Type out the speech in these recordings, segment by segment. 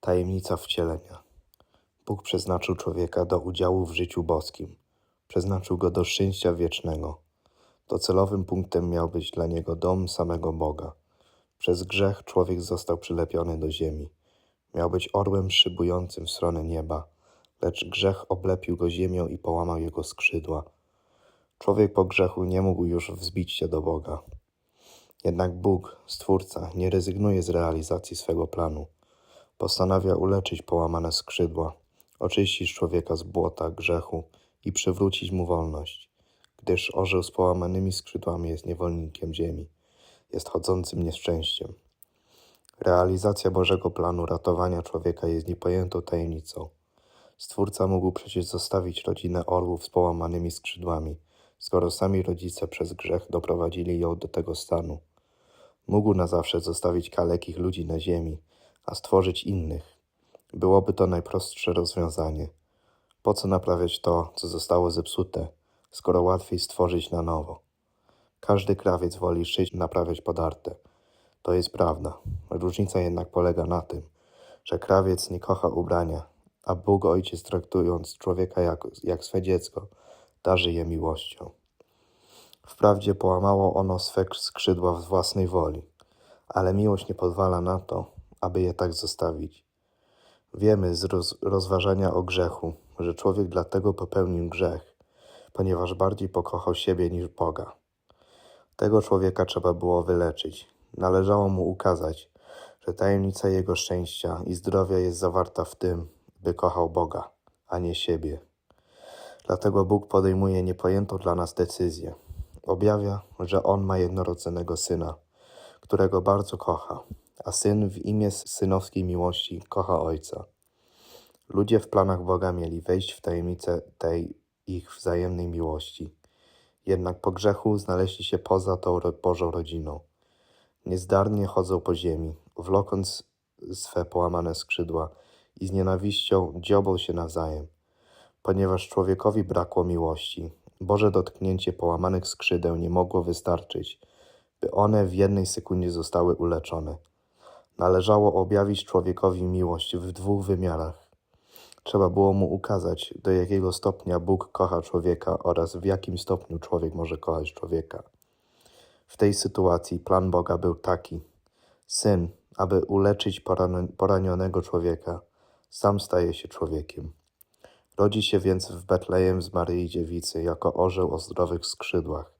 Tajemnica wcielenia. Bóg przeznaczył człowieka do udziału w życiu boskim. Przeznaczył go do szczęścia wiecznego. Docelowym punktem miał być dla niego dom samego Boga. Przez grzech człowiek został przylepiony do ziemi. Miał być orłem szybującym w stronę nieba, lecz grzech oblepił go ziemią i połamał jego skrzydła. Człowiek po grzechu nie mógł już wzbić się do Boga. Jednak Bóg, Stwórca, nie rezygnuje z realizacji swego planu. Postanawia uleczyć połamane skrzydła, oczyścić człowieka z błota grzechu i przywrócić mu wolność, gdyż orzeł z połamanymi skrzydłami jest niewolnikiem ziemi, jest chodzącym nieszczęściem. Realizacja Bożego planu ratowania człowieka jest niepojętą tajemnicą. Stwórca mógł przecież zostawić rodzinę orłów z połamanymi skrzydłami, skoro sami rodzice przez grzech doprowadzili ją do tego stanu. Mógł na zawsze zostawić kalekich ludzi na ziemi, a stworzyć innych. Byłoby to najprostsze rozwiązanie. Po co naprawiać to, co zostało zepsute, skoro łatwiej stworzyć na nowo? Każdy krawiec woli szyć, naprawiać podarte. To jest prawda. Różnica jednak polega na tym, że krawiec nie kocha ubrania, a Bóg Ojciec traktując człowieka jak, jak swe dziecko, darzy je miłością. Wprawdzie połamało ono swe skrzydła z własnej woli, ale miłość nie pozwala na to, aby je tak zostawić. Wiemy z roz, rozważania o grzechu, że człowiek dlatego popełnił grzech, ponieważ bardziej pokochał siebie niż Boga. Tego człowieka trzeba było wyleczyć. Należało mu ukazać, że tajemnica jego szczęścia i zdrowia jest zawarta w tym, by kochał Boga, a nie siebie. Dlatego Bóg podejmuje niepojętą dla nas decyzję. Objawia, że On ma jednorodzonego Syna, którego bardzo kocha, a Syn w imię synowskiej miłości kocha Ojca. Ludzie w planach Boga mieli wejść w tajemnicę tej ich wzajemnej miłości. Jednak po grzechu znaleźli się poza tą Bożą rodziną. Niezdarnie chodzą po ziemi, wlokąc swe połamane skrzydła i z nienawiścią dziobą się nawzajem. Ponieważ człowiekowi brakło miłości, Boże dotknięcie połamanych skrzydeł nie mogło wystarczyć, by one w jednej sekundzie zostały uleczone. Należało objawić człowiekowi miłość w dwóch wymiarach. Trzeba było mu ukazać, do jakiego stopnia Bóg kocha człowieka oraz w jakim stopniu człowiek może kochać człowieka. W tej sytuacji plan Boga był taki: Syn, aby uleczyć poranionego człowieka, sam staje się człowiekiem. Rodzi się więc w Betlejem z Maryi Dziewicy jako orzeł o zdrowych skrzydłach.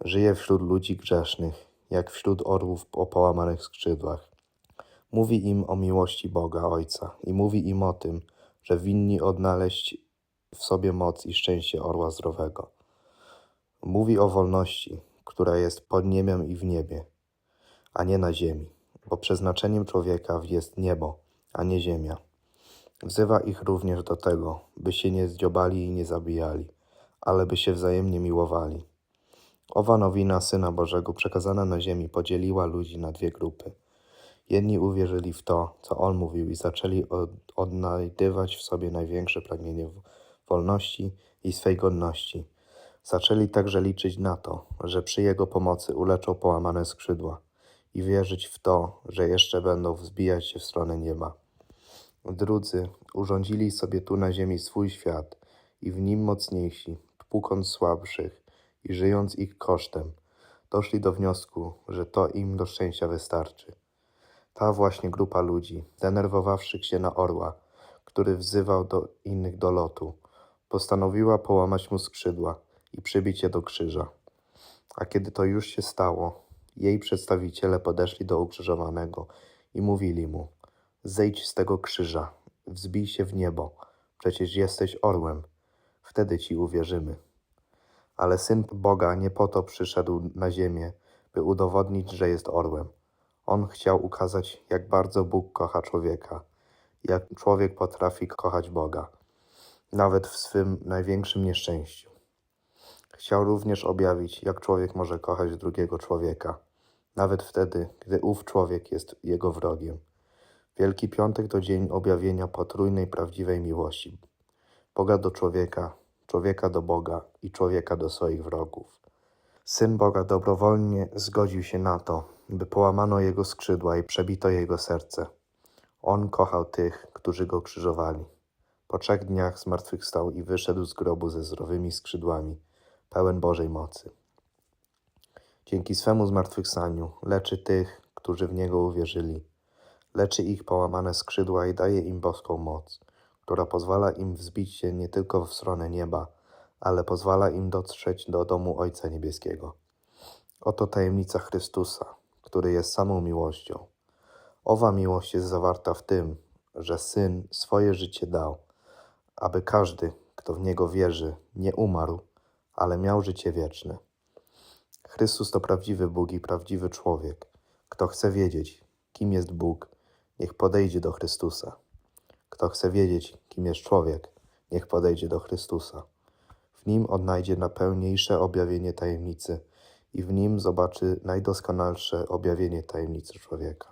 Żyje wśród ludzi grzesznych, jak wśród orłów o połamanych skrzydłach. Mówi im o miłości Boga Ojca i mówi im o tym, że winni odnaleźć w sobie moc i szczęście orła zdrowego. Mówi o wolności, która jest pod niebem i w niebie, a nie na ziemi, bo przeznaczeniem człowieka jest niebo, a nie ziemia. Wzywa ich również do tego, by się nie zdziobali i nie zabijali, ale by się wzajemnie miłowali. Owa nowina Syna Bożego przekazana na ziemi podzieliła ludzi na dwie grupy. Jedni uwierzyli w to, co On mówił i zaczęli od, odnajdywać w sobie największe pragnienie wolności i swej godności. Zaczęli także liczyć na to, że przy Jego pomocy uleczą połamane skrzydła i wierzyć w to, że jeszcze będą wzbijać się w stronę nieba. Drudzy urządzili sobie tu na ziemi swój świat i w nim mocniejsi, tłukąc słabszych i żyjąc ich kosztem, doszli do wniosku, że to im do szczęścia wystarczy. Ta właśnie grupa ludzi, denerwowawszy się na orła, który wzywał do innych do lotu, postanowiła połamać mu skrzydła i przybić je do krzyża. A kiedy to już się stało, jej przedstawiciele podeszli do ukrzyżowanego i mówili mu: Zejdź z tego krzyża, wzbij się w niebo, przecież jesteś orłem, wtedy ci uwierzymy. Ale syn Boga nie po to przyszedł na ziemię, by udowodnić, że jest orłem. On chciał ukazać, jak bardzo Bóg kocha człowieka, jak człowiek potrafi kochać Boga, nawet w swym największym nieszczęściu. Chciał również objawić, jak człowiek może kochać drugiego człowieka, nawet wtedy, gdy ów człowiek jest jego wrogiem. Wielki Piątek to dzień objawienia potrójnej prawdziwej miłości Boga do człowieka, człowieka do Boga i człowieka do swoich wrogów. Syn Boga dobrowolnie zgodził się na to, by połamano jego skrzydła i przebito jego serce. On kochał tych, którzy go krzyżowali. Po trzech dniach zmartwychwstał i wyszedł z grobu ze zdrowymi skrzydłami, pełen Bożej mocy. Dzięki swemu zmartwychwstaniu leczy tych, którzy w Niego uwierzyli. Leczy ich połamane skrzydła i daje im boską moc, która pozwala im wzbić się nie tylko w stronę nieba, ale pozwala im dotrzeć do domu Ojca Niebieskiego. Oto tajemnica Chrystusa, który jest samą miłością. Owa miłość jest zawarta w tym, że Syn swoje życie dał, aby każdy, kto w Niego wierzy, nie umarł, ale miał życie wieczne. Chrystus to prawdziwy Bóg i prawdziwy człowiek. Kto chce wiedzieć, kim jest Bóg, niech podejdzie do Chrystusa. Kto chce wiedzieć, kim jest człowiek, niech podejdzie do Chrystusa. W nim odnajdzie najpełniejsze objawienie tajemnicy i w nim zobaczy najdoskonalsze objawienie tajemnicy człowieka.